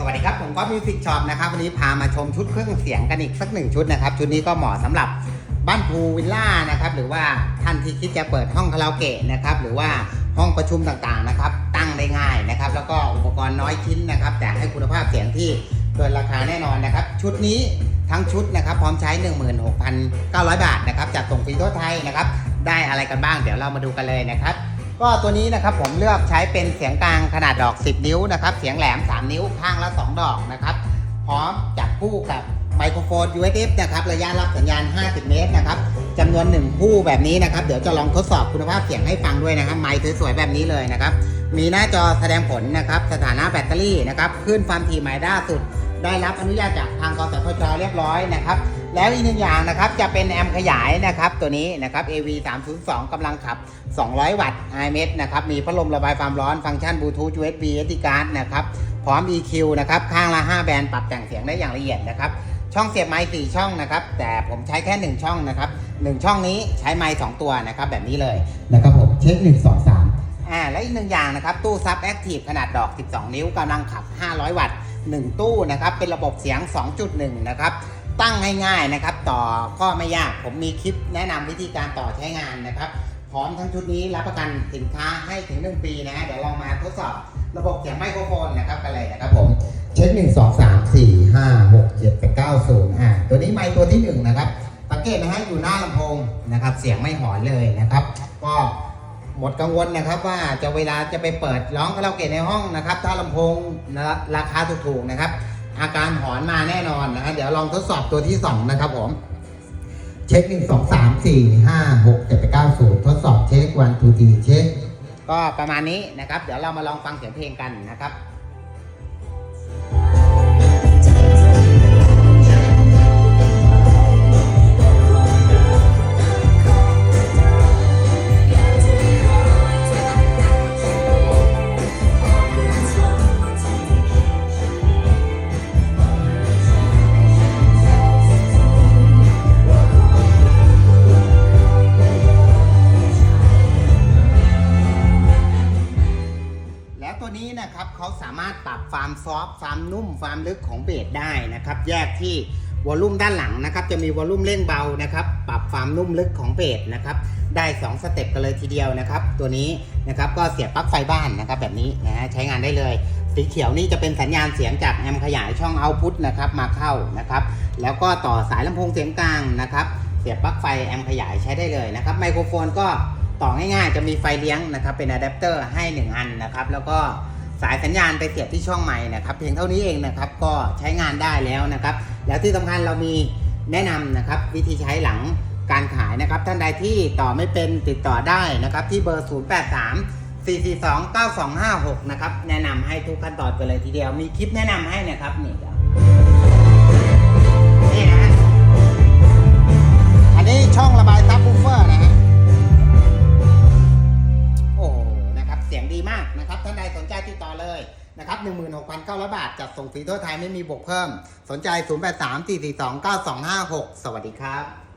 สวัสดีครับ ผมก็มิวสิกช็อปนะครับวันนี้พามาชมชุดเครื่องเสียงกันอีกสักหนึ่งชุดนะครับ ชุดนี้ก็เหมาะสำหรับบ้านพูลวิลล่านะครับ หรือว่าท่านที่คิดจะเปิดห้องคาราโอเกะนะครับ หรือว่าห้องประชุมต่างๆนะครับ ตั้งได้ง่ายนะครับ แล้วก็อุปกรณ์น้อยชิ้นนะครับ แต่ให้คุณภาพเสียงที่เกินราคาแน่นอนนะครับ ชุดนี้ทั้งชุดนะครับ พร้อมใช้ 16,900 บาทนะครับจัดส่งฟรีทั่วไทยนะครับ ได้อะไรกันบ้าง เดี๋ยวเรามาดูกันเลยนะครับ ก็ตัวนี้นะครับผมเลือกใช้เป็นเสียงกลางขนาดดอก 10 นิ้วนะครับ เสียงแหลม 3 นิ้วข้างละ 2 ดอกนะครับ พร้อมจับคู่กับไมโครโฟน USB นะครับระยะรับสัญญาณ 50 เมตรนะครับจำนวน 1 คู่แบบนี้นะครับ เดี๋ยวจะลองทดสอบคุณภาพเสียงให้ฟังด้วยนะครับ ไมค์สวยๆแบบนี้เลยนะครับ มีหน้าจอแสดงผลนะครับ สถานะแบตเตอรี่นะครับ ขึ้นความถี่ไมค์ด้าสุด ได้รับอนุญาตจากทางกสทชเรียบร้อยนะครับ แล้วอีกหนึ่งอย่างนะครับจะเป็นแอมขยายนะครับตัวนี้นะครับ AV 302กำลังขับ 200 วัตต์ IMS นะครับมีพัดลมระบายความร้อนฟังก์ชันบลูทูธ USB SD card นะครับพร้อม EQ นะครับข้างละ 5 แบนด์ปรับแต่งเสียงได้อย่างละเอียดนะครับช่องเสียบไมค์4ช่องนะครับ แต่ผมใช้แค่ 1 ช่องนะครับ1ช่องนี้ใช้ไมค์2ตัวนะครับแบบนี้เลยนะครับผมเช็ค1 2 3อ่าและอีกหนึ่งอย่างนะครับตู้ซับแอคทีฟขนาดดอก 12 นิ้วกำลังขับ 500 วัตต์ 1 ตู้นะครับเป็นระบบเสียง 2.1 นะครับตั้งง่ายๆนะครับ ต่อก็ไม่ยากผมมีคลิปแนะนำวิธีการต่อใช้งานนะครับพร้อมทั้งชุดนี้รับประกันสินค้าให้ถึง 1 ปีนะฮะเดี๋ยวลองมาทดสอบระบบเสียงไมโครโฟนนะครับกันเลยนะครับผมเช็ค1 2 3 4 5 6 7 9 0อ่าตัวนี้ไมค์ตัวที่ 1 นะครับสังเกตนะฮะอยู่หน้าลำโพงนะครับเสียงไม่หอนเลยนะครับ ก็ หมดกังวลนะครับว่าจะเวลาจะไปเปิดร้องคาราโอเกะในห้องนะครับ ถ้าลำโพงนะราคาถูกๆนะครับ อาการหอนมาแน่นอนนะฮะเดี๋ยวลองทดสอบตัวที่ 2 นะครับผม เช็ค 1 2 3 4 5 6 7 8 9 0 ทดสอบเช็ควันทูทีเช็ค ก็ประมาณนี้นะครับ เดี๋ยวเรามาลองฟังเสียงเพลงกันนะครับ ตัวนี้นะครับเขาสามารถปรับความซอฟต์ความนุ่มความลึกของเบสได้นะครับ แยกที่วอลลุ่มด้านหลังนะครับ จะมีวอลลุ่มเร่งเบานะครับ ปรับความนุ่มลึกของเบสนะครับ ได้ 2 สเต็ปกันเลยทีเดียวนะครับ ตัวนี้นะครับก็เสียบปลั๊กไฟบ้านนะครับ แบบนี้นะฮะใช้งานได้เลย สีเขียวนี่จะเป็นสัญญาณเสียงจากแอมขยายช่องเอาพุทนะครับมาเข้านะครับ แล้วก็ต่อสายลำโพงเสียงกลางนะครับ เสียบปลั๊กไฟแอมขยายใช้ได้เลยนะครับ ไมโครโฟนก็ ต่อง่ายๆ จะมีไฟเลี้ยงนะครับเป็นอะแดปเตอร์ให้ 1 อันนะครับ แล้วก็สายสัญญาณไปเสียบที่ช่องไม้นะครับ เพียงเท่านี้เองนะครับก็ใช้งานได้แล้วนะครับ แล้วที่สำคัญเรามีแนะนำนะครับวิธีใช้หลังการขายนะครับ ท่านใดที่ต่อไม่เป็นติดต่อได้นะครับ ที่เบอร์ 083 442 9256 นะครับ แนะนำให้ทุกขั้นตอนกันเลยทีเดียว มีคลิปแนะนำให้นะครับ นี่นี่นะอันนี้ช่องระบายซับบูเฟอร์นะฮะ 6,900 บาท จัดส่งฟรีทั่วไทยไม่มีบวกเพิ่ม สนใจ 0834429256 สวัสดีครับ